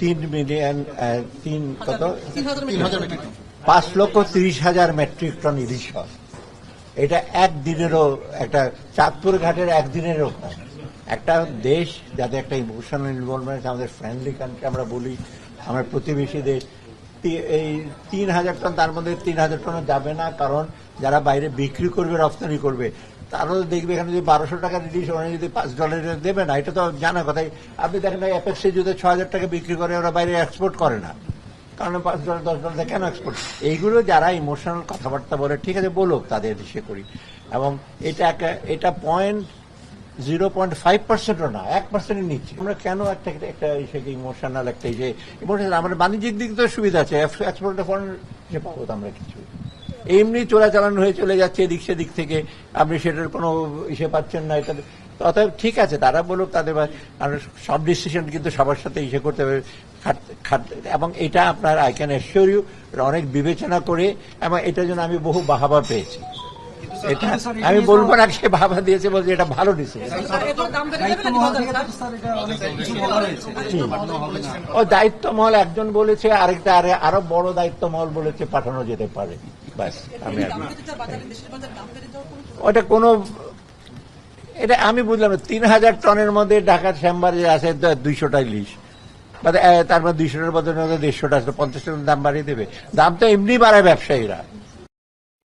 তিন মিলিয়ন তিন কত? পাঁচ লক্ষ তিরিশ হাজার মেট্রিক টন ইলিশ হয় এটা একদিনেরও একটা চাঁদপুর ঘাটের একদিনেরও নয়। একটা দেশ যাতে একটা ইমোশনাল ইনভলভমেন্ট আমাদের ফ্রেন্ডলি কান্ট্রি আমরা বলি আমার প্রতিবেশী দেশ এই তিন হাজার টন তার মধ্যে তিন হাজার টনও যাবে না কারণ যারা বাইরে বিক্রি করবে রপ্তানি করবে তারও দেখবে এখানে যদি বারোশো টাকা ইলিশ ওখানে যদি পাঁচ ডলারে দেবে না, এটা তো জানা কথাই আপনি দেখেন অ্যাপেক্সে যদি ছ হাজার টাকা বিক্রি করে, ওরা বাইরে এক্সপোর্ট করে না। কারণ পাঁচ ডলার দশ ডলার কেন এক্সপোর্ট এইগুলো যারা ইমোশনাল কথাবার্তা বলে, ঠিক আছে, বলুক তাদের সে করি। এবং এটা একটা, এটা পয়েন্ট জিরো পয়েন্ট ফাইভ পার্সেন্টও না, এক পার্সেন্টের নিচে। আমরা কেন একটা একটা ইসেকে ইমোশনাল একটা ইসে ইমোশনাল আমাদের বাণিজ্যিক দিক তো সুবিধা আছে। এক্সপোর্টের ফরেন পাবো তো আমরা কিছু এমনি চোরাচালান হয়ে চলে যাচ্ছে এদিক সেদিক থেকে। আপনি সেটার কোনো ইসে পাচ্ছেন না, এটা অতএব ঠিক আছে, তারা বলুক, তাদের সব ডিসিশন কিন্তু সবার সাথে ইসে করতে হবে। এবং এটা আপনার আই ক্যান ইউ অনেক বিবেচনা করে, এবং এটার জন্য আমি বহু বাহাবা পেয়েছি। এটা আমি বলব না সে বাহাবা দিয়েছে বলছে এটা ভালো ডিসিশন না। ও দায়িত্ব মহল একজন বলেছে আরেকটা আরে আরও বড় দায়িত্ব মহল বলেছে পাঠানো যেতে পারে। ব্যাস আমি ওটা কোনো এটা আমি বুঝলাম না, তিন হাজার টনের মধ্যে ঢাকার শ্যামবারে আছে দুইশোটা ইলিশ তারপর দুইশোটার বদলে দেড়শোটা আছে পঞ্চাশ টাকার দাম বাড়িয়ে দেবে। দাম তো এমনি বাড়ায় ব্যবসায়ীরা।